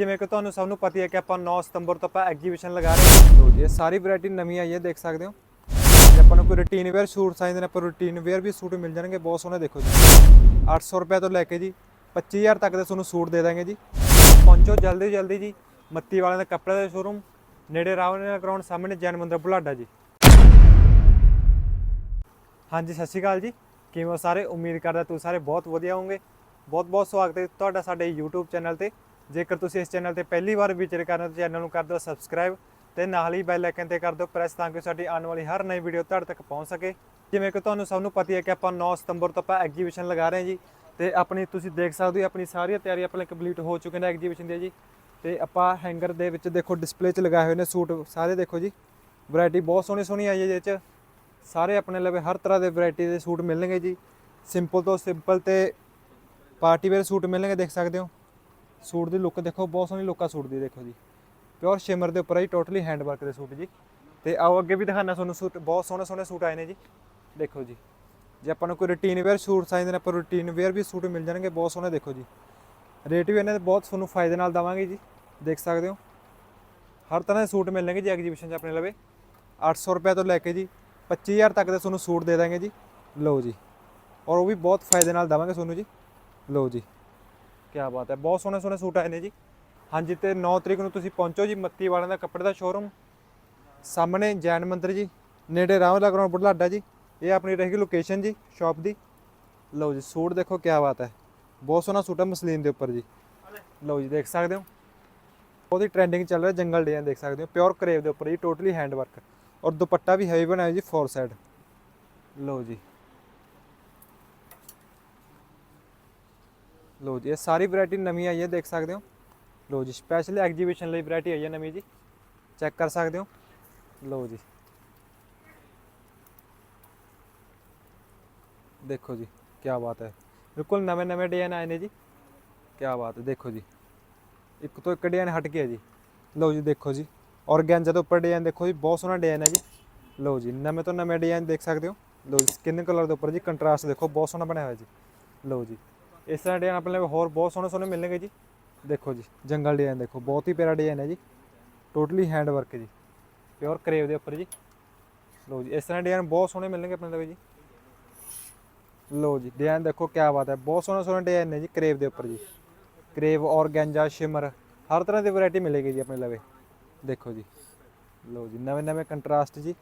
ਜਿਵੇਂ ਕਿ ਤੁਹਾਨੂੰ ਸਭ ਨੂੰ ਪਤਾ ਹੈ ਕਿ ਆਪਾਂ 9 ਸਤੰਬਰ ਤੋਂ ਆਪਾਂ ਐਗਜੀਬਿਸ਼ਨ ਲਗਾ ਰਹੇ ਹਾਂ। ਲੋ ਜੀ, ਇਹ ਸਾਰੀ ਵੈਰਾਈਟੀ ਨਵੀਂ ਆਈ ਹੈ, ਦੇਖ ਸਕਦੇ ਹੋ। ਜੇ ਆਪਾਂ ਨੂੰ ਕੋਈ ਰੂਟੀਨ ਵੇਅਰ ਸੂਟ ਚਾਹੀਦੇ ਨੇ, ਆਪਾਂ ਰੂਟੀਨ ਵੇਅਰ ਵੀ ਸੂਟ ਮਿਲ ਜਾਣਗੇ, ਬਹੁਤ ਸੋਹਣੇ ਦੇਖੋ ਜੀ। 800 ਰੁਪਏ ਤੋਂ ਲੈ ਕੇ ਜੀ 25000 ਤੱਕ ਦੇ ਤੁਹਾਨੂੰ ਸੂਟ ਦੇ ਦਾਂਗੇ ਜੀ। ਪਹੁੰਚੋ ਜਲਦੀ ਜਲਦੀ ਜੀ, ਮੱਤੀ ਵਾਲਿਆਂ ਦਾ ਕੱਪੜੇ ਦਾ ਸ਼ੋਰੂਮ ਨੇੜੇ ਰਾਵਣ ਗਰਾਊਂਡ ਸਾਹਮਣੇ ਜੈਨ ਮੰਦਰ ਬੁਲਾਡਾ ਜੀ। ਹਾਂਜੀ, ਸਤਿ ਸ਼੍ਰੀ ਅਕਾਲ ਜੀ। ਕਿਵੇਂ ਸਾਰੇ? ਉਮੀਦ ਕਰਦਾ ਤੁਸੀਂ ਸਾਰੇ ਬਹੁਤ ਵਧੀਆ ਹੋਵੋਗੇ। ਬਹੁਤ ਬਹੁਤ ਸਵਾਗਤ ਹੈ ਤੁਹਾਡਾ ਸਾਡੇ YouTube ਚੈਨਲ ਤੇ। ਜੇਕਰ ਤੁਸੀਂ ਇਸ ਚੈਨਲ ਤੇ ਪਹਿਲੀ ਵਾਰ ਵਿਜ਼ਿਟ ਕਰਨਾ ਤਾਂ ਚੈਨਲ ਨੂੰ ਕਰ ਦਿਓ ਸਬਸਕ੍ਰਾਈਬ ਤੇ ਨਾਲ ਹੀ ਬੈਲ ਆਈਕਨ ਤੇ ਕਰ ਦਿਓ ਪ੍ਰੈਸ ਤਾਂ ਕਿ ਸਾਡੀ ਆਉਣ ਵਾਲੀ ਹਰ ਨਵੀਂ ਵੀਡੀਓ ਤੁਹਾਡੇ ਤੱਕ ਪਹੁੰਚ ਸਕੇ। ਜਿਵੇਂ ਕਿ ਤੁਹਾਨੂੰ ਸਭ ਨੂੰ ਪਤਾ ਹੈ ਕਿ ਆਪਾਂ 9 ਸਤੰਬਰ ਤੋਂ ਆਪਾਂ ਐਗਜੀਬਿਸ਼ਨ ਲਗਾ ਰਹੇ ਹਾਂ ਜੀ। ਤੇ ਆਪਣੀ ਤੁਸੀਂ ਦੇਖ ਸਕਦੇ ਹੋ, ਆਪਣੀ ਸਾਰੀਆਂ ਤਿਆਰੀਆਂ ਆਪਣੇ ਕੰਪਲੀਟ ਹੋ ਚੁੱਕੀਆਂ ਨੇ ਐਗਜੀਬਿਸ਼ਨ ਦੀਆਂ ਜੀ। ਤੇ ਆਪਾਂ ਹੈਂਗਰ ਦੇ ਵਿੱਚ ਦੇਖੋ ਡਿਸਪਲੇ 'ਚ ਲਗਾਏ ਹੋਏ ਨੇ ਸੂਟ, ਸਾਰੇ ਦੇਖੋ ਜੀ। ਵੈਰਾਈਟੀ ਬਹੁਤ ਸੋਹਣੀ ਸੋਹਣੀ ਆਈ ਹੈ ਜਿਹਦੇ 'ਚ। ਸਾਰੇ ਆਪਣੇ ਲਵੇ ਹਰ ਤਰ੍ਹਾਂ ਦੇ ਵੈਰਾਈਟੀ ਦੇ ਸੂਟ ਮਿਲਣਗੇ ਜੀ। ਸਿੰਪਲ ਤੋਂ ਸਿੰਪਲ ਤੇ ਪਾਰਟੀ ਵੇਅਰ ਸੂਟ ਮਿਲਣਗੇ, ਦੇਖ ਸਕਦੇ ਹੋ। ਸੂਟ ਦੀ ਲੁੱਕ ਦੇਖੋ, ਬਹੁਤ ਸੋਹਣੀ ਲੁੱਕ ਸੂਟ ਦੀ, ਦੇਖੋ ਜੀ। ਪਿਓਰ ਸ਼ਿਮਰ ਦੇ ਉੱਪਰ ਹੈ ਜੀ ਟੋਟਲੀ ਹੈਂਡ ਵਰਕ ਦੇ ਸੂਟ ਜੀ। ਤੇ ਆਓ ਅੱਗੇ ਵੀ ਦਿਖਾਣਾ ਤੁਹਾਨੂੰ ਸੂਟ, ਬਹੁਤ ਸੋਹਣੇ ਸੋਹਣੇ ਸੂਟ ਆਏ ਨੇ ਜੀ। ਦੇਖੋ ਜੀ। ਜੇ ਆਪਾਂ ਨੂੰ ਕੋਈ ਰੂਟੀਨ ਵੇਅਰ ਸੂਟ ਚਾਹੀਦੇ ਨੇ ਆਪਾਂ ਰੂਟੀਨ ਵੇਅਰ ਵੀ ਸੂਟ ਮਿਲ ਜਾਣਗੇ, ਬਹੁਤ ਸੋਹਣੇ, ਦੇਖੋ ਜੀ। ਰੇਟ ਵੀ ਇਹਨਾਂ ਦੇ ਬਹੁਤ ਤੁਹਾਨੂੰ ਫਾਇਦੇ ਨਾਲ ਦਵਾਂਗੇ ਜੀ। ਦੇਖ ਸਕਦੇ ਹੋ। ਹਰ ਤਰ੍ਹਾਂ ਦੇ ਸੂਟ ਮਿਲਣਗੇ ਜੀ ਐਗਜੀਬਿਸ਼ਨ 'ਚ ਆਪਣੇ ਲਵੇ। 800 ਰੁਪਏ ਤੋਂ ਲੈ ਕੇ ਜੀ 25000 ਤੱਕ ਦੇ ਤੁਹਾਨੂੰ ਸੂਟ ਦੇ ਦਾਂਗੇ ਜੀ। ਲਓ ਜੀ। ਔਰ ਉਹ ਵੀ ਬਹੁਤ ਫਾਇਦੇ ਨਾਲ ਦਵਾਂਗੇ ਤੁਹਾਨੂੰ ਜੀ। ਲਓ ਜੀ। ਕੀ ਬਾਤ ਹੈ, ਬਹੁਤ ਸੋਹਣੇ ਸੋਹਣੇ ਸੂਟ ਆਏ ਨੇ ਜੀ। ਹਾਂਜੀ, ਤੇ 9 ਤਰੀਕ ਨੂੰ ਤੁਸੀਂ ਪਹੁੰਚੋ ਜੀ ਮੱਤੀ ਵਾਲਿਆਂ ਦਾ ਕੱਪੜੇ ਦਾ ਸ਼ੋਰੂਮ ਸਾਹਮਣੇ ਜੈਨ ਮੰਦਿਰ ਜੀ, ਨੇੜੇ ਰਾਮਲਾ ਗਰਾਊਂਡ ਬੁਢਲਾਡਾ ਜੀ। ਇਹ ਆਪਣੀ ਰਹੇਗੀ ਲੋਕੇਸ਼ਨ ਜੀ ਸ਼ਾਪ ਦੀ। ਲਓ ਜੀ, ਸੂਟ ਦੇਖੋ ਕੀ ਬਾਤ ਹੈ। ਬਹੁਤ ਸੋਹਣਾ ਸੂਟ ਹੈ ਮਸਲੀਨ ਦੇ ਉੱਪਰ ਜੀ। ਲਓ ਜੀ, ਦੇਖ ਸਕਦੇ ਹੋ। ਉਹਦੀ ਟ੍ਰੈਂਡਿੰਗ ਚੱਲ ਰਿਹਾ ਜੰਗਲ ਡਿਜ਼ਾਈਨ, ਦੇਖ ਸਕਦੇ ਹੋ। ਪਿਓਰ ਕਰੇਵ ਦੇ ਉੱਪਰ ਜੀ ਟੋਟਲੀ ਹੈਂਡ ਵਰਕ ਔਰ ਦੁਪੱਟਾ ਵੀ ਹੈਵੀ ਬਣਾਇਆ ਜੀ ਫੋਰ ਸਾਈਡ ਲਓ ਜੀ। ਲਓ ਜੀ, ਇਹ ਸਾਰੀ ਵੈਰਾਈਟੀ ਨਵੀਂ ਆਈ ਹੈ, ਦੇਖ ਸਕਦੇ ਹੋ। ਲਓ ਜੀ ਸਪੈਸ਼ਲੀ ਐਗਜੀਬਿਸ਼ਨ ਲਈ ਵੈਰਾਈਟੀ ਆਈ ਹੈ ਨਵੀਂ ਜੀ। ਚੈੱਕ ਕਰ ਸਕਦੇ ਹੋ। ਲਓ ਜੀ। ਦੇਖੋ ਜੀ ਕੀ ਬਾਤ ਹੈ। ਬਿਲਕੁਲ ਨਵੇਂ ਨਵੇਂ ਡਿਜ਼ਾਈਨ ਆਏ ਨੇ ਜੀ। ਕੀ ਬਾਤ ਹੈ, ਦੇਖੋ ਜੀ। ਇੱਕ ਤੋਂ ਇੱਕ ਡਿਜ਼ਾਈਨ ਹਟ ਗਿਆ ਜੀ। ਲਓ ਜੀ, ਦੇਖੋ ਜੀ। ਔਰਗੈਂਜਾ ਦੇ ਉੱਪਰ ਡਿਜ਼ਾਈਨ ਦੇਖੋ ਜੀ, ਬਹੁਤ ਸੋਹਣਾ ਡਿਜ਼ਾਈਨ ਹੈ ਜੀ। ਲਓ ਜੀ, ਨਵੇਂ ਤੋਂ ਨਵੇਂ ਡਿਜ਼ਾਈਨ ਦੇਖ ਸਕਦੇ ਹੋ। ਲਓ ਜੀ ਸਕਿਨ ਕਲਰ ਦੇ ਉੱਪਰ ਜੀ ਕੰਟਰਾਸਟ ਦੇਖੋ, ਬਹੁਤ ਸੋਹਣਾ ਬਣਿਆ ਹੋਇਆ ਜੀ। ਲਓ ਜੀ। ਇਸ ਤਰ੍ਹਾਂ ਡਿਜ਼ਾਈਨ ਆਪਣੇ ਲਈ ਹੋਰ ਬਹੁਤ ਸੋਹਣੇ ਸੋਹਣੇ ਮਿਲਣਗੇ ਜੀ। ਦੇਖੋ ਜੀ, ਜੰਗਲ ਡਿਜ਼ਾਈਨ ਦੇਖੋ, ਬਹੁਤ ਹੀ ਪਿਆਰਾ ਡਿਜ਼ਾਈਨ ਹੈ ਜੀ। ਟੋਟਲੀ ਹੈਂਡ ਵਰਕ ਜੀ। ਪਿਓਰ ਕਰੇਵ ਦੇ ਉੱਪਰ ਜੀ। ਲੋ ਜੀ, ਇਸ ਤਰ੍ਹਾਂ ਡਿਜ਼ਾਈਨ ਬਹੁਤ ਸੋਹਣੇ ਮਿਲਣਗੇ ਆਪਣੇ ਲਈ ਜੀ। ਲੋ ਜੀ ਡਿਜ਼ਾਈਨ ਦੇਖੋ ਕੀ ਬਾਤ ਹੈ। ਬਹੁਤ ਸੋਹਣੇ ਸੋਹਣੇ ਡਿਜ਼ਾਈਨ ਨੇ ਜੀ ਕਰੇਵ ਦੇ ਉੱਪਰ ਜੀ। ਕਰੇਵ ਔਰਗੈਂਜਾ ਸ਼ਿਮਰ ਹਰ ਤਰ੍ਹਾਂ ਦੀ ਵੈਰਾਈਟੀ ਮਿਲੇਗੀ ਜੀ ਆਪਣੇ ਲਵੇ ਦੇਖੋ ਜੀ। ਲੋ ਜੀ ਨਵੇਂ ਨਵੇਂ ਕੰਟਰਾਸਟ ਜੀ।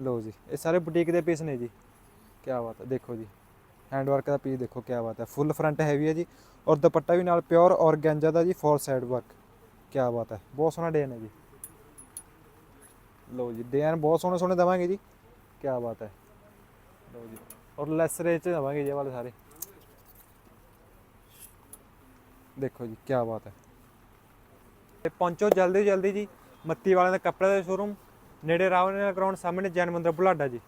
ਲਓ ਜੀ, ਇਹ ਸਾਰੇ ਬੁਟੀਕ ਦੇ ਪੀਸ ਨੇ ਜੀ। ਕੀ ਬਾਤ ਹੈ, ਦੇਖੋ ਜੀ। ਹੈਂਡ ਵਰਕ ਦਾ ਪੀਸ ਦੇਖੋ ਕੀ ਬਾਤ ਹੈ। ਫੁੱਲ ਫਰੰਟ ਹੈਵੀ ਹੈ ਜੀ ਔਰ ਦੁਪੱਟਾ ਵੀ ਨਾਲ ਪਿਓਰ ਔਰਗੈਂਜਾ ਦਾ ਜੀ, ਫੋਰ ਸਾਈਡ ਵਰਕ। ਕੀ ਬਾਤ ਹੈ, ਬਹੁਤ ਸੋਹਣਾ ਡਿਜ਼ਾਈਨ ਹੈ ਜੀ। ਲਓ ਜੀ ਡਿਜ਼ਾਈਨ ਬਹੁਤ ਸੋਹਣੇ ਸੋਹਣੇ ਦਵਾਂਗੇ ਜੀ। ਕੀ ਬਾਤ ਹੈ। ਲਓ ਜੀ, ਔਰ ਲੈਸ ਰੇਂਜ ਚ ਦਵਾਂਗੇ ਜੀ ਇਹ ਵਾਲੇ ਸਾਰੇ। ਦੇਖੋ ਜੀ ਕੀ ਬਾਤ ਹੈ। ਤੇ ਪਹੁੰਚੋ ਜਲਦੀ ਜਲਦੀ ਜੀ, ਮੱਤੀ ਵਾਲਿਆਂ ਦਾ ਕੱਪੜੇ ਦਾ ਸ਼ੋਰੂਮ। ਨੇੜੇ ਰਾਵਣ ਗਰਾਊਂਡ ਸਾਹਮਣੇ ਜੈਨ ਮੰਦਰ ਬੁਲਾਡਾ ਜੀ।